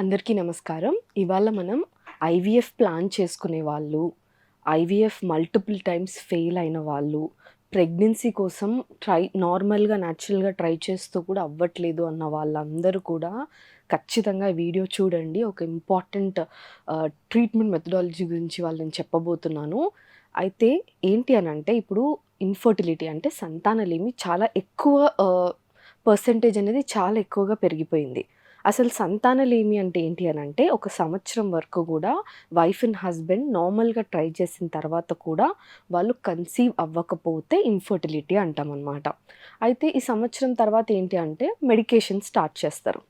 అందరికీ నమస్కారం. ఇవాళ మనం ఐవీఎఫ్ ప్లాన్ చేసుకునే వాళ్ళు ఐవీఎఫ్ మల్టిపుల్ టైమ్స్ ఫెయిల్ అయిన వాళ్ళు ప్రెగ్నెన్సీ కోసం ట్రై నార్మల్గా న్యాచురల్గా ట్రై చేస్తూ కూడా అవ్వట్లేదు అన్న వాళ్ళందరూ కూడా ఖచ్చితంగా వీడియో చూడండి. ఒక ఇంపార్టెంట్ ట్రీట్మెంట్ మెథడాలజీ గురించి వాళ్ళు నేను చెప్పబోతున్నాను. అయితే ఏంటి అని అంటే ఇప్పుడు ఇన్ఫర్టిలిటీ అంటే సంతానలేమి చాలా ఎక్కువ పర్సంటేజ్ అనేది చాలా ఎక్కువగా పెరిగిపోయింది. అసలు సంతానలేమి అంటే ఏంటి అని అంటే ఒక సంవత్సరం వరకు కూడా వైఫ్ అండ్ హస్బెండ్ నార్మల్గా ట్రై చేసిన తర్వాత కూడా వాళ్ళు కన్సీవ్ అవ్వకపోతే ఇన్ఫర్టిలిటీ అంటాం అనమాట అయితే ఈ సంవత్సరం తర్వాత ఏంటి అంటే మెడికేషన్ స్టార్ట్ చేస్తారు.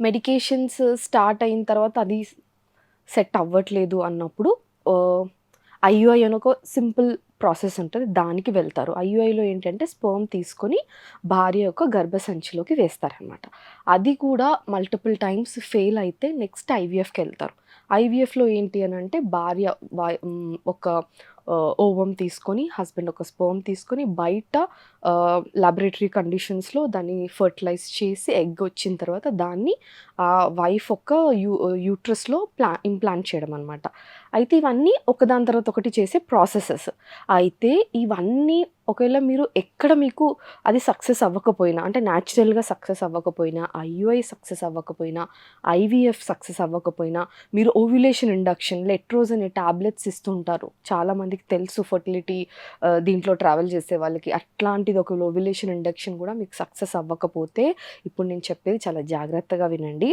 మెడికేషన్స్ స్టార్ట్ అయిన తర్వాత అది సెట్ అవ్వట్లేదు అన్నప్పుడు ఐయుఐ అని ఒక సింపుల్ ప్రాసెస్ ఉంటుంది దానికి వెళ్తారు. ఐయుఐలో ఏంటంటే స్పర్మ్ తీసుకొని భార్య యొక్క గర్భసంచిలోకి వేస్తారనమాట అది కూడా మల్టిపుల్ టైమ్స్ ఫెయిల్ అయితే నెక్స్ట్ ఐవీఎఫ్కి వెళ్తారు. ఐవీఎఫ్లో ఏంటి అని అంటే భార్య ఒక ఓవం తీసుకొని హస్బెండ్ ఒక స్పర్మ్ తీసుకొని బయట ల్యాబొరేటరీ కండిషన్స్లో దాన్ని ఫర్టిలైజ్ చేసి ఎగ్ వచ్చిన తర్వాత దాన్ని ఆ వైఫ్ ఒక యూ యూట్రస్లో ప్లా ఇంప్లాంట్ చేయడం అనమాట అయితే ఇవన్నీ ఒకదాని తర్వాత ఒకటి చేసే ప్రాసెసెస్. అయితే ఇవన్నీ ఒకవేళ మీరు ఎక్కడ మీకు అది సక్సెస్ అవ్వకపోయినా అంటే న్యాచురల్గా సక్సెస్ అవ్వకపోయినా ఐయుఐ సక్సెస్ అవ్వకపోయినా ఐవీఎఫ్ సక్సెస్ అవ్వకపోయినా మీరు ఓవ్యులేషన్ ఇండక్షన్ లెట్రోజ్ అనే టాబ్లెట్స్ ఇస్తుంటారు చాలామందికి తెలుసు ఫర్టిలిటీ దీంట్లో ట్రావెల్ చేసే వాళ్ళకి. అట్లాంటిది ఒక ఓవ్యులేషన్ ఇండక్షన్ కూడా మీకు సక్సెస్ అవ్వకపోతే ఇప్పుడు నేను చెప్పేది చాలా జాగ్రత్తగా వినండి.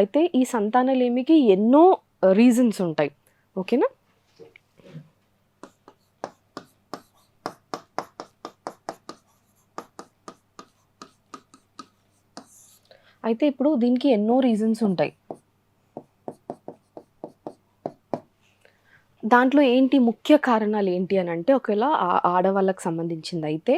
అయితే ఈ సంతానలేమికి ఎన్నో రీజన్స్ ఉంటాయి. ఓకేనా? అయితే ఇప్పుడు దీనికి ఎన్నో రీజన్స్ ఉంటాయి. దాంట్లో ఏంటి ముఖ్య కారణాలు ఏంటి అని అంటే ఒకవేళ ఆడవాళ్ళకి సంబంధించింది అయితే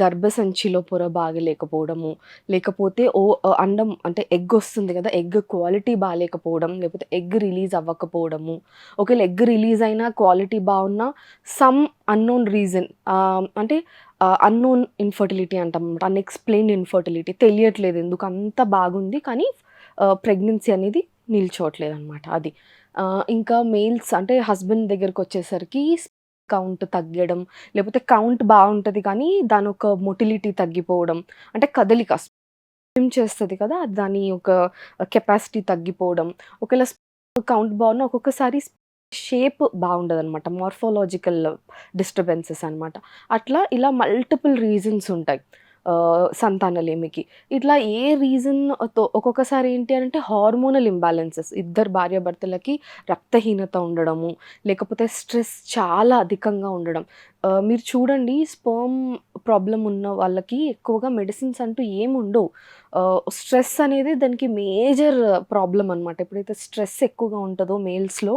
గర్భసంచిలో పొర బాగలేకపోవడము లేకపోతే ఓ అండం అంటే ఎగ్ వస్తుంది కదా ఎగ్ క్వాలిటీ బాగాలేకపోవడం లేకపోతే ఎగ్ రిలీజ్ అవ్వకపోవడము ఒకవేళ ఎగ్ రిలీజ్ అయినా క్వాలిటీ బాగున్నా సమ్ అన్నోన్ రీజన్ అంటే అన్నోన్ ఇన్ఫర్టిలిటీ అంటాం అనమాట అన్ఎక్స్ప్లెయిన్డ్ ఇన్ఫర్టిలిటీ తెలియట్లేదు ఎందుకు అంత బాగుంది కానీ ప్రెగ్నెన్సీ అనేది నిల్చోవట్లేదు అనమాట అది. ఇంకా మెయిల్స్ అంటే హస్బెండ్ దగ్గరకు వచ్చేసరికి కౌంట్ తగ్గడం లేకపోతే కౌంట్ బాగుంటుంది కానీ దాని ఒక మొటిలిటీ తగ్గిపోవడం అంటే కదలిక. స్విమ్ చేస్తుంది కదా దాని ఒక కెపాసిటీ తగ్గిపోవడం. ఒకవేళ కౌంట్ బాగున్నా ఒక్కొక్కసారి షేప్ బాగుండదు అనమాట డిస్టర్బెన్సెస్ అనమాట అట్లా ఇలా మల్టిపుల్ రీజన్స్ ఉంటాయి. సంతానలేమికి. ఇట్లా ఏ రీజన్తో ఒక్కొక్కసారి ఏంటి అంటే హార్మోనల్ ఇంబ్యాలెన్సెస్. ఇద్దరు భార్యాభర్తలకి రక్తహీనత ఉండడము లేకపోతే స్ట్రెస్ చాలా అధికంగా ఉండడం. మీరు చూడండి స్పర్మ్ ప్రాబ్లం ఉన్న వాళ్ళకి ఎక్కువగా మెడిసిన్స్ అంటూ ఏమి ఉండవు. స్ట్రెస్ అనేది దానికి మేజర్ ప్రాబ్లం అనమాట ఎప్పుడైతే స్ట్రెస్ ఎక్కువగా ఉంటుందో మేల్స్లో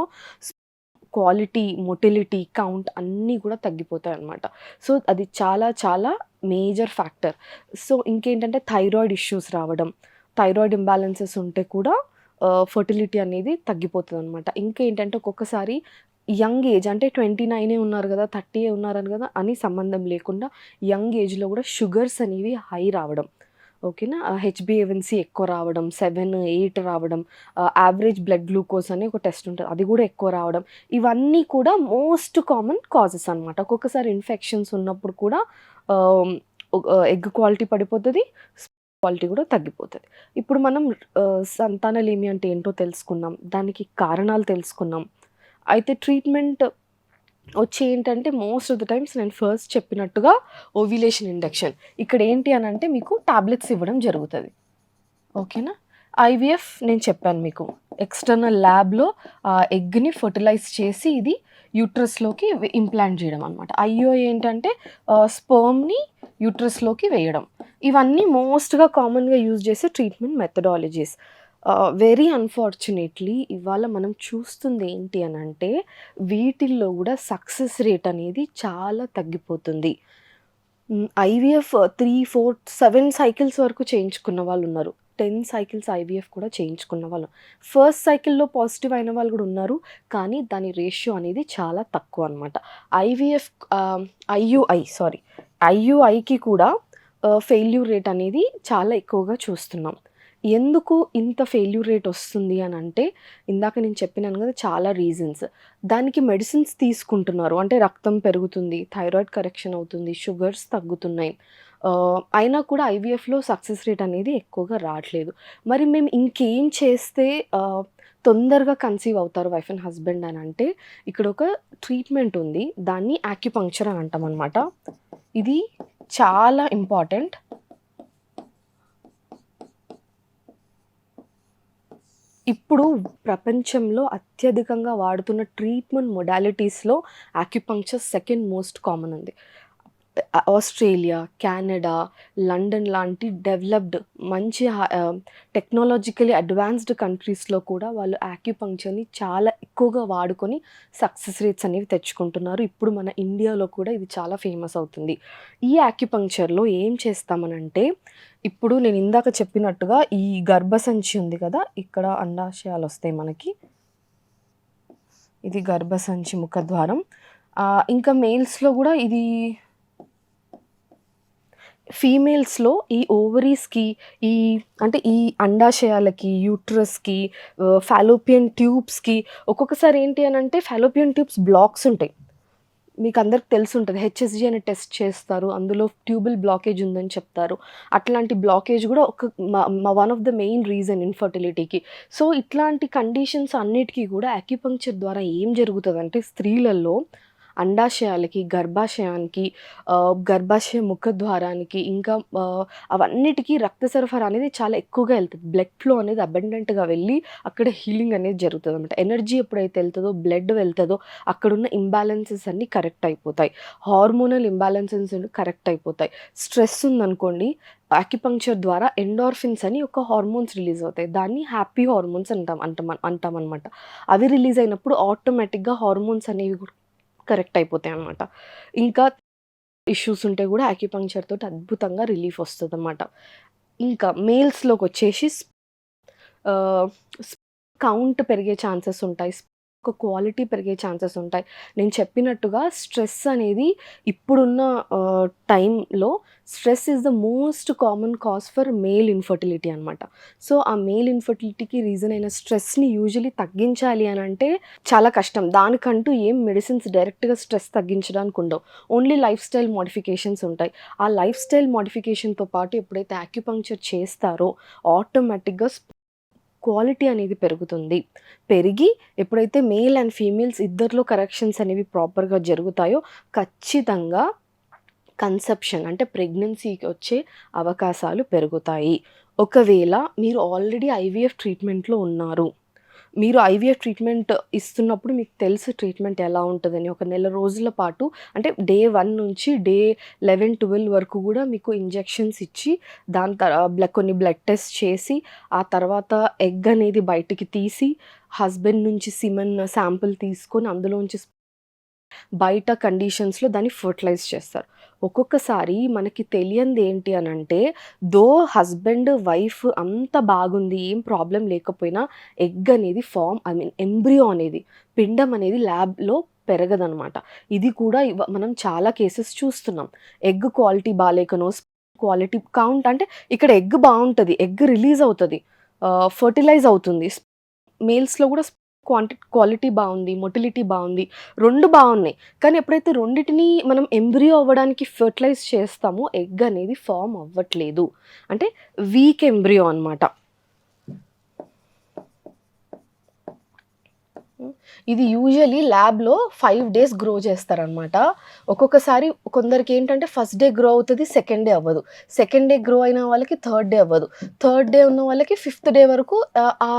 క్వాలిటీ మొటిలిటీ కౌంట్ అన్నీ కూడా తగ్గిపోతాయి అనమాట సో అది చాలా చాలా మేజర్ ఫ్యాక్టర్. సో ఇంకేంటంటే థైరాయిడ్ ఇష్యూస్ రావడం థైరాయిడ్ ఇంబ్యాలెన్సెస్ ఉంటే కూడా ఫర్టిలిటీ అనేది తగ్గిపోతుంది అనమాట ఇంకేంటంటే ఒక్కొక్కసారి యంగ్ ఏజ్ అంటే ట్వంటీ నైనే ఉన్నారు కదా థర్టీ ఉన్నారని కదా అని సంబంధం లేకుండా యంగ్ ఏజ్లో కూడా షుగర్స్ అనేవి హై రావడం. ఓకేనా? H B A one C ఎక్కువ రావడం సెవెన్ ఎయిట్ రావడం యావరేజ్ బ్లడ్ గ్లూకోజ్ అని ఒక టెస్ట్ ఉంటుంది. అది కూడా ఎక్కువ రావడం. ఇవన్నీ కూడా మోస్ట్ కామన్ కాజెస్ అనమాట ఒక్కొక్కసారి ఇన్ఫెక్షన్స్ ఉన్నప్పుడు కూడా ఎగ్ క్వాలిటీ పడిపోతుంది క్వాలిటీ కూడా తగ్గిపోతుంది. ఇప్పుడు మనం సంతానలేమి అంటే ఏంటో తెలుసుకున్నాం. దానికి కారణాలు తెలుసుకున్నాం. అయితే ట్రీట్మెంట్ వచ్చి ఏంటంటే మోస్ట్ ఆఫ్ ద టైమ్స్ నేను ఫస్ట్ చెప్పినట్టుగా ఓవ్యులేషన్ ఇండక్షన్ ఇక్కడ ఏంటి అని అంటే మీకు టాబ్లెట్స్ ఇవ్వడం జరుగుతుంది. ఓకేనా? ఐవీఎఫ్ నేను చెప్పాను మీకు. ఎక్స్టర్నల్ ల్యాబ్లో ఎగ్ని ఫర్టిలైజ్ చేసి ఇది యూట్రస్లోకి ఇంప్లాంట్ చేయడం అనమాట అయ్యో ఏంటంటే స్పర్మ్ని యూట్రస్లోకి వేయడం. ఇవన్నీ మోస్ట్గా కామన్గా యూజ్ చేసే ట్రీట్మెంట్ మెథడాలజీస్ వెరీ అన్ఫార్చునేట్లీ ఇవాళ మనం చూస్తుంది ఏంటి అని అంటే వీటిల్లో కూడా సక్సెస్ రేట్ అనేది చాలా తగ్గిపోతుంది. IVF three four seven cycles వరకు చేయించుకున్న వాళ్ళు ఉన్నారు. టెన్ సైకిల్స్ ఐవీఎఫ్ కూడా చేయించుకున్న వాళ్ళు. ఫస్ట్ సైకిల్లో పాజిటివ్ అయిన వాళ్ళు కూడా ఉన్నారు కానీ దాని రేషియో అనేది చాలా తక్కువ అనమాట ఐవీఎఫ్ ఐయుఐ సారీ ఐయుఐకి కూడా ఫెయిల్యూర్ రేట్ అనేది చాలా ఎక్కువగా చూస్తున్నాం. ఎందుకు ఇంత ఫెయిల్యూర్ రేట్ వస్తుంది అని అంటే ఇందాక నేను చెప్పినాను కదా చాలా రీజన్స్ దానికి మెడిసిన్స్ తీసుకుంటున్నారు. అంటే రక్తం పెరుగుతుంది థైరాయిడ్ కరెక్షన్ అవుతుంది షుగర్స్ తగ్గుతున్నాయి. అయినా కూడా ఐవీఎఫ్లో సక్సెస్ రేట్ అనేది ఎక్కువగా రావట్లేదు. మరి మేము ఇంకేం చేస్తే తొందరగా కన్సీవ్ అవుతారు వైఫ్ అండ్ హస్బెండ్ అని అంటే ఇక్కడ ఒక ట్రీట్మెంట్ ఉంది. దాన్ని యాక్యుపంక్చర్ అని అంటాం అనమాట ఇది చాలా ఇంపార్టెంట్ ఇప్పుడు ప్రపంచంలో అత్యధికంగా వాడుతున్న ట్రీట్మెంట్ మొడాలిటీస్లో యాక్యుపంక్చర్ సెకండ్ మోస్ట్ కామన్ ఉంది. ఆస్ట్రేలియా కెనడా లండన్ లాంటి డెవలప్డ్ మంచి టెక్నాలజికలీ అడ్వాన్స్డ్ కంట్రీస్లో కూడా వాళ్ళు యాక్యుపంక్చర్ని చాలా ఎక్కువగా వాడుకొని సక్సెస్ రేట్స్ అనేవి తెచ్చుకుంటున్నారు. ఇప్పుడు మన ఇండియాలో కూడా ఇది చాలా ఫేమస్ అవుతుంది. ఈ యాక్యుపంక్చర్లో ఏం చేస్తామనంటే ఇప్పుడు నేను ఇందాక చెప్పినట్టుగా ఈ గర్భసంచి ఉంది కదా ఇక్కడ అండాశయాలు వస్తాయి మనకి. ఇది గర్భసంచి ముఖద్వారం. ఇంకా మేల్స్లో కూడా ఇది ఫీమేల్స్లో ఈ ఓవరీస్కి ఈ అంటే ఈ అండాశయాలకి యూట్రస్కి ఫాలోపియన్ ట్యూబ్స్కి ఒక్కొక్కసారి ఏంటి అని అంటే ఫాలోపియన్ ట్యూబ్స్ బ్లాక్స్ ఉంటాయి. మీకు అందరికి తెలిసి ఉంటుంది. హెచ్ఎస్జి అనే టెస్ట్ చేస్తారు. అందులో ట్యూబుల్ బ్లాకేజ్ ఉందని చెప్తారు. అట్లాంటి బ్లాకేజ్ కూడా ఒక one of the main reason ఇన్ఫర్టిలిటీకి so ఇట్లాంటి కండిషన్స్ అన్నిటికీ కూడా అక్యుపంక్చర్ ద్వారా ఏం జరుగుతుందంటే స్త్రీలలో అండాశయాలకి గర్భాశయానికి ఆ, గర్భాశయ ముఖద్వారానికి ఇంకా అవన్నిటికీ రక్త సరఫరా అనేది చాలా ఎక్కువగా వెళ్తుంది. బ్లడ్ ఫ్లో అనేది అబెండెంట్గా వెళ్ళి అక్కడ హీలింగ్ అనేది జరుగుతుంది అనమాట ఎనర్జీ ఎప్పుడైతే వెళ్తుందో బ్లడ్ వెళ్తుందో అక్కడున్న ఇంబ్యాలెన్సెస్ అన్నీ కరెక్ట్ అయిపోతాయి. హార్మోనల్ ఇంబ్యాలెన్సెస్ కరెక్ట్ అయిపోతాయి. స్ట్రెస్ ఉందనుకోండి ఆక్యుపంక్చర్ ద్వారా ఎండార్ఫిన్స్ అని ఒక హార్మోన్స్ రిలీజ్ అవుతాయి. దాన్ని హ్యాపీ హార్మోన్స్ అంటాం అంటాం అంటాం అనమాట అవి రిలీజ్ అయినప్పుడు ఆటోమేటిక్గా హార్మోన్స్ అనేవి కూడా కరెక్ట్ అయిపోతాయి అనమాట ఇంకా ఇష్యూస్ ఉంటే కూడా యాక్యుపంక్చర్ తోటి అద్భుతంగా రిలీఫ్ వస్తుంది అనమాట ఇంకా మేల్స్లోకి వచ్చేసి కౌంట్ పెరిగే ఛాన్సెస్ ఉంటాయి. ఒక క్వాలిటీ పెరిగే ఛాన్సెస్ ఉంటాయి. నేను చెప్పినట్టుగా స్ట్రెస్ అనేది ఇప్పుడున్న టైంలో stress is the most common cause for male infertility అనమాట సో ఆ మేల్ ఇన్ఫర్టిలిటీకి రీజన్ అయిన స్ట్రెస్ని యూజువలీ తగ్గించాలి అని అంటే చాలా కష్టం. దానికంటూ ఏం మెడిసిన్స్ డైరెక్ట్గా స్ట్రెస్ తగ్గించడానికి ఉండవు. ఓన్లీ లైఫ్ స్టైల్ మోడిఫికేషన్స్ ఉంటాయి. ఆ లైఫ్ స్టైల్ మోడిఫికేషన్తో పాటు ఎప్పుడైతే యాక్యుపంక్చర్ చేస్తారో ఆటోమేటిక్గా క్వాలిటీ అనేది పెరుగుతుంది. పెరిగి ఎప్పుడైతే మేల్ అండ్ ఫీమేల్స్ ఇద్దరిలో కరెక్షన్స్ అనేవి ప్రాపర్గా జరుగుతాయో ఖచ్చితంగా కన్సెప్షన్ అంటే ప్రెగ్నెన్సీకి వచ్చే అవకాశాలు పెరుగుతాయి. ఒకవేళ మీరు ఆల్రెడీ ఐవీఎఫ్ ట్రీట్మెంట్లో ఉన్నారు. మీరు ఐవీఎఫ్ ట్రీట్మెంట్ ఇస్తున్నప్పుడు మీకు తెలుసు ట్రీట్మెంట్ ఎలా ఉంటుందని. ఒక నెల రోజుల పాటు అంటే డే వన్ నుంచి డే లెవెన్ ట్వెల్వ్ వరకు కూడా మీకు ఇంజెక్షన్స్ ఇచ్చి దాని తర్వాత కొన్ని బ్లడ్ టెస్ట్ చేసి ఆ తర్వాత ఎగ్ అనేది బయటికి తీసి హస్బెండ్ నుంచి సిమెన్ శాంపుల్ తీసుకొని అందులోంచి బయట కండిషన్స్లో దాన్ని ఫర్టిలైజ్ చేస్తారు. ఒక్కొక్కసారి మనకి తెలియంది ఏంటి అని అంటే దో హస్బెండ్ వైఫ్ అంత బాగుంది ఏం ప్రాబ్లం లేకపోయినా ఎగ్ అనేది ఫామ్ ఐ మీన్ ఎంబ్రియో అనేది పిండం అనేది ల్యాబ్లో పెరగదనమాట. ఇది కూడా మనం చాలా కేసెస్ చూస్తున్నాం. ఎగ్ క్వాలిటీ బాగాలేకనో క్వాలిటీ కౌంట్ అంటే ఇక్కడ ఎగ్ బాగుంటుంది ఎగ్ రిలీజ్ అవుతుంది ఫర్టిలైజ్ అవుతుంది. మేల్స్లో కూడా క్వాంటి క్వాలిటీ బాగుంది మొటిలిటీ బాగుంది రెండు బాగున్నాయి. కానీ ఎప్పుడైతే రెండింటిని మనం ఎంబ్రియో అవ్వడానికి ఫర్టిలైజ్ చేస్తామో ఎగ్ అనేది ఫామ్ అవ్వట్లేదు. అంటే వీక్ ఎంబ్రియో అనమాట ఇది యూజువలీ ల్యాబ్లో ఫైవ్ డేస్ గ్రో చేస్తారనమాట ఒక్కొక్కసారి కొందరికి ఏంటంటే ఫస్ట్ డే గ్రో అవుతుంది సెకండ్ డే అవ్వదు. సెకండ్ డే గ్రో అయిన వాళ్ళకి థర్డ్ డే అవ్వదు. థర్డ్ డే ఉన్న వాళ్ళకి ఫిఫ్త్ డే వరకు ఆ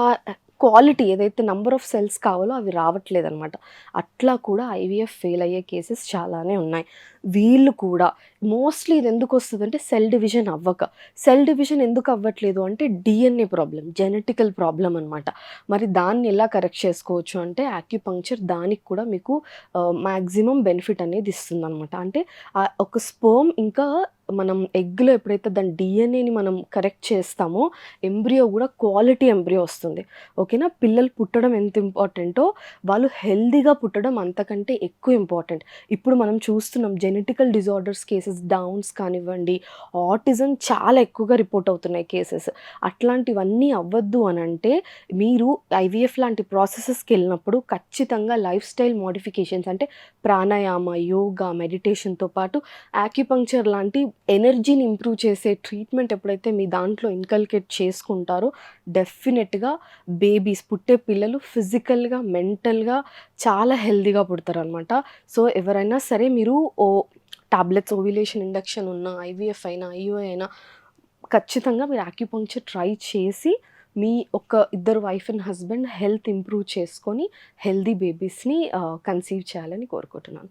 క్వాలిటీ ఏదైతే నంబర్ ఆఫ్ సెల్స్ కావాలో అవి రావట్లేదు అనమాట అట్లా కూడా ఐవీఎఫ్ ఫెయిల్ అయ్యే కేసెస్ చాలానే ఉన్నాయి. వీళ్ళు కూడా మోస్ట్లీ ఇది ఎందుకు వస్తుంది అంటే సెల్ డివిజన్ అవ్వక. సెల్ డివిజన్ ఎందుకు అవ్వట్లేదు అంటే డిఎన్ఏ ప్రాబ్లం జెనెటికల్ ప్రాబ్లం అనమాట మరి దాన్ని ఎలా కరెక్ట్ చేసుకోవచ్చు అంటే యాక్యుపంక్చర్ దానికి కూడా మీకు మ్యాక్సిమం బెనిఫిట్ అనేది ఇస్తుంది అనమాట అంటే ఒక స్పోమ్ ఇంకా మనం ఎగ్‌లో ఎప్పుడైతే దాని డిఎన్ఏని మనం కరెక్ట్ చేస్తామో ఎంబ్రియో కూడా క్వాలిటీ ఎంబ్రియో వస్తుంది. ఓకేనా? పిల్లలు పుట్టడం ఎంత ఇంపార్టెంటో వాళ్ళు హెల్దీగా పుట్టడం అంతకంటే ఎక్కువ ఇంపార్టెంట్. ఇప్పుడు మనం చూస్తున్నాం జెనెటికల్ డిజార్డర్స్ కేసెస్ డౌన్స్ కానివ్వండి, ఆటిజం చాలా ఎక్కువగా రిపోర్ట్ అవుతున్నాయి కేసెస్. అట్లాంటివన్నీ అవ్వద్దు అని అంటే మీరు ఐవీఎఫ్ లాంటి ప్రాసెసెస్కి వెళ్ళినప్పుడు ఖచ్చితంగా లైఫ్ స్టైల్ మోడిఫికేషన్స్ అంటే ప్రాణాయామ, యోగా, మెడిటేషన్‌తో పాటు యాక్యుపంక్చర్ లాంటి ఎనర్జీని ఇంప్రూవ్ చేసే ట్రీట్మెంట్ ఎప్పుడైతే మీ దాంట్లో ఇన్కల్కేట్ చేసుకుంటారో డెఫినెట్‌గా బేబీస్ పుట్టే పిల్లలు ఫిజికల్‌గా, మెంటల్‌గా చాలా హెల్దీగా పుడతారనమాట. సో, ఎవరైనా సరే మీరు ఓ టాబ్లెట్స్ ఓవిలేషన్ ఇండక్షన్ ఉన్న ఐవీఎఫ్ అయినా, ఐయూఐ అయినా ఖచ్చితంగా మీరు యాక్యుపంక్చర్ ట్రై చేసి మీ ఒక ఇద్దరు wife and husband health improve చేసుకొని హెల్దీ బేబీస్‌ని కన్సీవ్ చేయాలని కోరుకుంటున్నాను.